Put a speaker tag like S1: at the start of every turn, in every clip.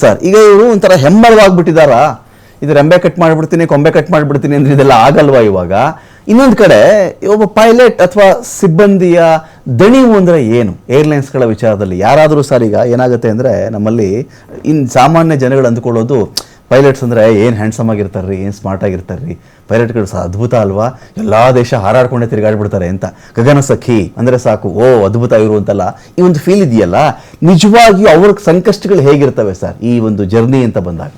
S1: Sir ಈಗ ಇವರು ಒಂಥರ ಹೆಮ್ಮರವಾಗ್ಬಿಟ್ಟಿದಾರ ಇದು ರೆಂಬೆ ಕಟ್ ಮಾಡ್ಬಿಡ್ತೀನಿ ಕೊಂಬೆ ಕಟ್ ಮಾಡ್ಬಿಡ್ತೀನಿ ಅಂದ್ರೆ ಇದೆಲ್ಲ ಆಗಲ್ವಾ ಇವಾಗ? ಇನ್ನೊಂದು ಕಡೆ ಒಬ್ಬ ಪೈಲಟ್ ಅಥವಾ ಸಿಬ್ಬಂದಿಯ ದಣಿವು ಅಂದ್ರೆ ಏನು? ಏರ್ಲೈನ್ಸ್ಗಳ ವಿಚಾರದಲ್ಲಿ ಯಾರಾದರೂ ಸರ್ ಈಗ ಏನಾಗುತ್ತೆ ಅಂದ್ರೆ ನಮ್ಮಲ್ಲಿ ಇನ್ ಸಾಮಾನ್ಯ ಜನಗಳು ಅಂದ್ಕೊಳ್ಳೋದು ಪೈಲಟ್ಸ್ ಅಂದ್ರೆ ಏನು ಹ್ಯಾಂಡ್ಸಮ್ ಆಗಿರ್ತಾರ್ರಿ ಏನು ಸ್ಮಾರ್ಟ್ ಆಗಿರ್ತಾರ್ರಿ? ಪೈಲಟ್ಗಳು ಸಹ ಅದ್ಭುತ ಅಲ್ವಾ? ಎಲ್ಲಾ ದೇಶ ಹಾರಾಡ್ಕೊಂಡೇ ತಿರುಗಾಡ್ಬಿಡ್ತಾರೆ ಅಂತ. ಗಗನ ಸಖಿ ಅಂದ್ರೆ ಸಾಕು ಓ ಅದ್ಭುತ ಇವರು ಅಂತಲ್ಲ ಈ ಒಂದು ಫೀಲ್ ಇದೆಯಲ್ಲ? ನಿಜವಾಗಿಯೂ ಅವ್ರ ಸಂಕಷ್ಟಗಳು ಹೇಗಿರ್ತವೆ ಸರ್ ಈ ಒಂದು ಜರ್ನಿ ಅಂತ ಬಂದಾಗ?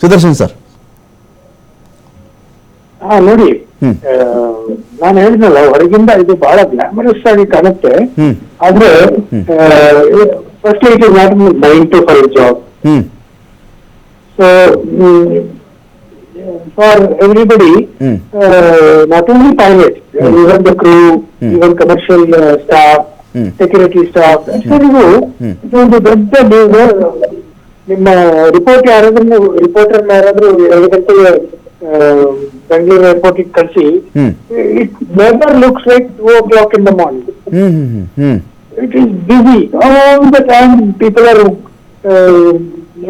S1: ಸುದರ್ಶನ್ ಸರ್.
S2: ಹಾ ನೋಡಿ. ನಾನು ಹೇಳಿದ್ನಲ್ಲ ಹೊರಗಿಂದ ಇದು ಬಹಳ ಗ್ಲಾಮರಸ್ ಆಗಿ ಕಾಣುತ್ತೆ.
S1: ಹ್ಮ್.
S2: ಆದ್ರೆ first it is not nine to five job
S1: hmm
S2: so for everybody
S1: hmm.
S2: Not only pilot even the crew
S1: hmm.
S2: Even commercial staff
S1: hmm.
S2: Security staff ಎಲ್ಲರಿಗೂ
S1: ಹ್ಮ್.
S2: ಇದೊಂದು ದೊಡ್ಡ ನೀವು ನಿಮ್ಮ ರಿಪೋರ್ಟ್ ಯಾರಾದ್ರೂ ರಿಪೋರ್ಟರ್ ಯಾರಾದ್ರೂ ಎರಡು ಗಂಟೆಗೆ ಬೆಂಗಳೂರು ಏರ್ಪೋರ್ಟ್ ಕಳಿಸಿ. It never looks like two o'clock in the morning it is busy. All the time people are uh,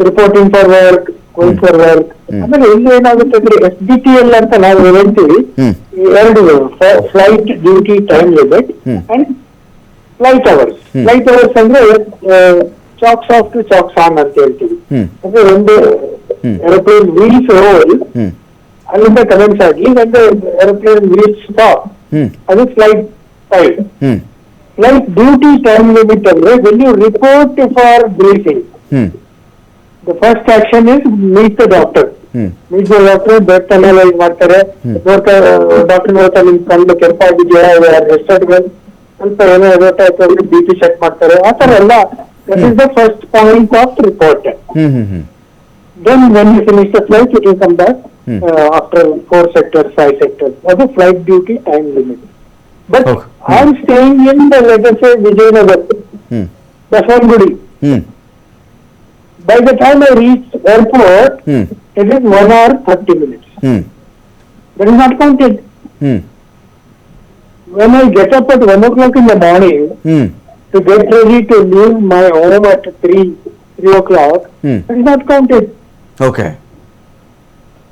S2: reporting for work going for work.
S1: Hmm.
S2: ಆಮೇಲೆ ಇಲ್ಲಿ ಏನಾಗುತ್ತೆ ಅಂದ್ರೆ ಎಸ್ ಡಿ ಟಿ ಎಲ್ ಅಂತ ನಾವು ಹೇಳ್ತೀವಿ. ಎರಡು flight duty time limit and flight hours flight hours ಅಂದ್ರೆ chocks off to chocks on ಅಂತ ಹೇಳ್ತೀವಿ. ಅಂದ್ರೆ ಒಂದು. ಏರೋಪ್ಲೇನ್ ವೀಲ್ಸ್ ರೋಲ್ ಅಲ್ಲಿಂದ ಕಮೆಂಟ್ಸ್ ಆಗಿ ಒಂದು ಏರೋಪ್ಲೇನ್ ವೀಲ್ಸ್ ಸ್ಟಾಪ್ ಅದು flight time like duty time limit ಅಂದ್ರೆ when you report for briefing
S1: the
S2: the first action is meet the doctor.
S1: Hmm
S2: meet the doctor analyse ಮಾಡ್ತಾರೆ. Doctor ನೋಡ್ತಾ ನಿಮ್ ಕಣ್ಣು ಕೆಂಪಾಗಿದೆಯಾ ರೆಸ್ಟರ್ಟ್ಗಳು ಸ್ವಲ್ಪ ಏನೋ ಗೊತ್ತಾಯ್ತು ಬಿ ಪಿ ಚೆಕ್ ಮಾಡ್ತಾರೆ. ಆ ತರ ಎಲ್ಲ that is the first point of report then when you finish the flight it will come back
S1: Hmm.
S2: After four sector five sector ಅದು flight duty time limit but
S1: Hmm.
S2: I am staying in the, let us say,
S1: Vijayanagar,
S2: mm.
S1: Dasangudi. Mm.
S2: By the time I reach airport,
S1: hmm.
S2: it is 1 hour 30 minutes.
S1: Hmm.
S2: That is not counted. When I get up at 1 o'clock in the morning to get ready to leave my home at 3, 3 o'clock,
S1: it is
S2: that is not counted.
S1: Okay.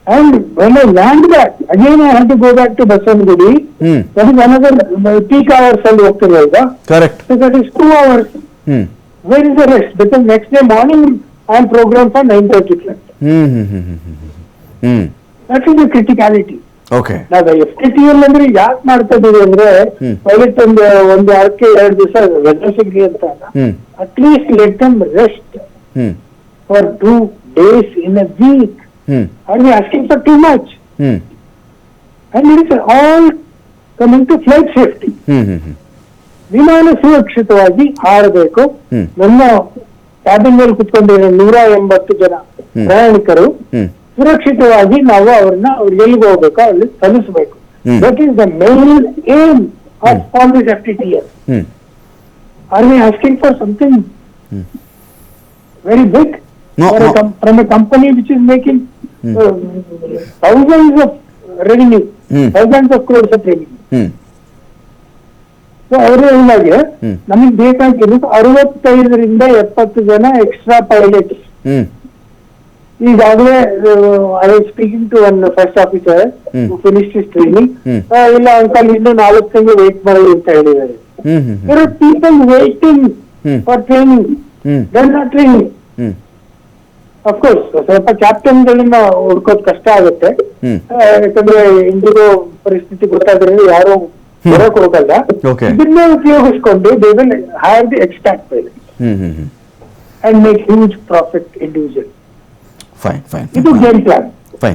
S2: And when I land back, again I had to go back to Baswangudi.
S1: Mm.
S2: That is another uh, peak hours ಅಲ್ಲಿ ಹೋಗ್ತಿರಲ್ವಾ
S1: Correct.
S2: So that is two hours.
S1: Mm.
S2: Where is the rest? Because next day morning I am programmed for nine thirty flight.
S1: Mm -hmm. Hmm
S2: That is the criticality.
S1: Okay
S2: ನಾವು F T T L ಅಂದ್ರೆ ಯಾಕೆ ಮಾಡ್ತಾ ಇದೀವಿ ಅಂದ್ರೆ. Pilot ಒಂದು ಒಂದು ವಾರಕ್ಕೆ ಎರಡು ದಿವಸ ರಜೆ ಸಿಗ್ಲಿ ಅಂತ at least let them rest for two days in a week
S1: hmm.
S2: Are asking asking for too much
S1: hmm.
S2: And it is all coming to flight safety
S1: hmm hmm hmm.
S2: ವಿಮಾನ ಸುರಕ್ಷಿತವಾಗಿ ಹಾರಬೇಕು.
S1: ನಮ್ಮ
S2: ನನ್ನ ಕ್ಯಾಬಿನ್ ಮೇಲೆ ಕುತ್ಕೊಂಡಿರೋ ನೂರ ಎಂಬತ್ತು ಜನ. ಪ್ರಯಾಣಿಕರು ಸುರಕ್ಷಿತವಾಗಿ ನಾವು ಅವ್ರನ್ನ ಅವ್ರಿಗೆ ಎಲ್ಲಿಗೆ ಹೋಗ್ಬೇಕೋ ಅಲ್ಲಿ ತಲುಪಿಸಬೇಕು. That is the main aim of all this F T T for
S1: hmm.
S2: Very we asking for
S1: Hmm. No,
S2: a com- from a company which is making
S1: Hmm.
S2: uh, thousands of revenue,
S1: Hmm.
S2: thousands of crores of revenue.
S1: Hmm
S2: so ಅವರು ಹೇಳಿದಾಗೆ
S1: Hmm.
S2: ನಮಗೆ ಬೇಕಾಗಿರೋದು ಅರವತ್ತೈದರಿಂದ ಎಪ್ಪತ್ತು ಜನ extra pilot
S1: hmm
S2: ಈಗಾಗಲೇ I speaking to one first officer
S1: Hmm.
S2: Finish training
S1: Hmm.
S2: ಇಲ್ಲ uncle ಇನ್ನು ನಾಲ್ಕು ತಿಂಗಳು ವೇಟ್ ಮಾಡಿ ಅಂತ ಹೇಳಿದ್ದಾರೆ
S1: hmm hmm
S2: There are people waiting
S1: Hmm.
S2: for training.
S1: Hmm
S2: They're not training. Of course ಸ್ವಲ್ಪ ಕ್ಯಾಪ್ಟನ್ ಗಳನ್ನ ಹುಡ್ಕೋದ್ ಕಷ್ಟ ಆಗುತ್ತೆ. ಯಾಕಂದ್ರೆ ಇಂದಿಗೂ ಪರಿಸ್ಥಿತಿ ಗೊತ್ತಾದ್ರೆ ಯಾರು. ಬರೋಕ್ ಹೋಗಲ್ಲ. ಇದನ್ನ ಉಪಯೋಗಿಸ್ಕೊಂಡು they will have the extract and make huge profit individual
S1: fine fine
S2: ಇದು ಗೇಮ್ ಪ್ಲಾನ್